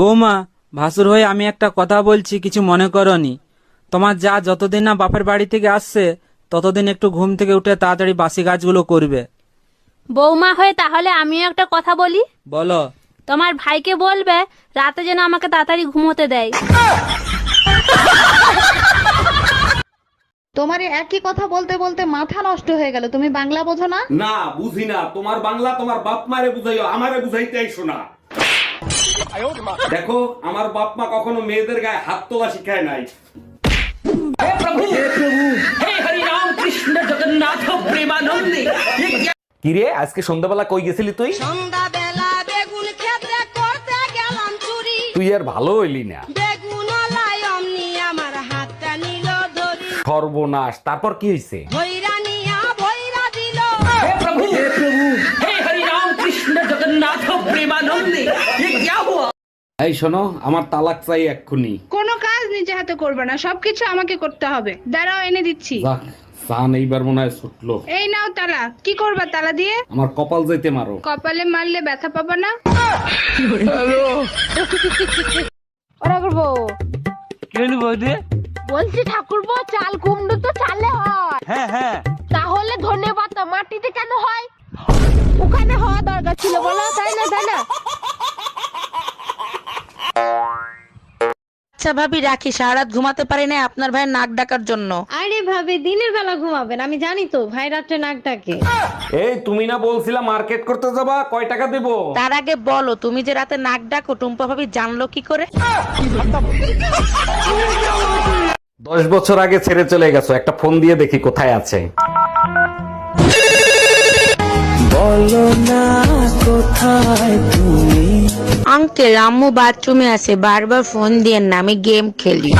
বৌমা ভাসুর হয়ে আমি একটা কথা বলছি কিছু মনে করনি। তোমার যা যতদিন না বাপের বাড়ি থেকে আসছে ততদিন একটু ঘুম থেকে উঠে তাড়াতাড়ি বাসি গাছগুলো করবে। বৌমা হয়ে তাহলে আমিও একটা কথা বলি? বলো। তোমার ভাইকে বলবে রাতে যেন আমাকে তাড়াতাড়ি ঘুমোতে দেয়। তোমার এই একই কথা বলতে বলতে মাথা নষ্ট হয়ে গেল তুমি বাংলা বোঝো না? না বুঝি না। তোমার বাংলা তোমার বাপ মারে বুঝাইও আমারে বুঝাইতে আইসো না দেখো আমার বাপ মা কখনো মেয়েদের গায়ে হাত তোলা শিখায় নাই। কিরে আজকে সন্ধ্যাবেলা কই গেছিলি তুই? সন্ধ্যাবেলা বেগুন ক্ষেত্রে করতে গেলাম চুরি। তুই আর ভালো হইলি না। বেগুন লাই অমনি আমার হাতটা নিল ধরি। সর্বনাশ। তারপর কি হয়েছে ভৈরা নিয়া ভৈরা দিল। এই শোনো আমার তালাক চাই এক্ষুনি। কোনো কাজ নিজে হাতে করবে না সবকিছু আমাকে করতে হবে। দাঁড়াও এনে দিচ্ছি। যাক সান এইবার মনে হয় ছুটলো। এই নাও তালা কি করবা তালা দিয়ে? আমার কপাল যাইতে মারো। কপালে মারলে ব্যথা পাবা না? ওরা করব। কেন বৌদি? বলছি ঠাকুরবো চাল কুমড়ো তো চালে হয়। হ্যাঁ হ্যাঁ। তাহলে ধনে পাতা মাটিতে কেন হয়? ওখানে হওয়া দরকার ছিল বলো তাই না তাই আচ্ছা ভাবি রাখি সারা রাত ঘুমাতে পারি না আপনার ভাই নাক ডাকার জন্য। আরে ভাবে দিনের বেলা ঘুমাবেন আমি জানি তো ভাই রাত্রে নাক ডাকে। এই তুমি না বলছিলা মার্কেট করতে যাবা কয় টাকা দেবো? তার আগে বলো তুমি যে রাতে নাক ডাকো টুম্পা ভাবি জানলো কি করে? দশ বছর আগে ছেড়ে চলে গেছো একটা ফোন দিয়ে দেখি কোথায় আছে। अंकल अम्मू बाथरूम ऐसे बार बार फ़ोन दिए ना गेम खेली।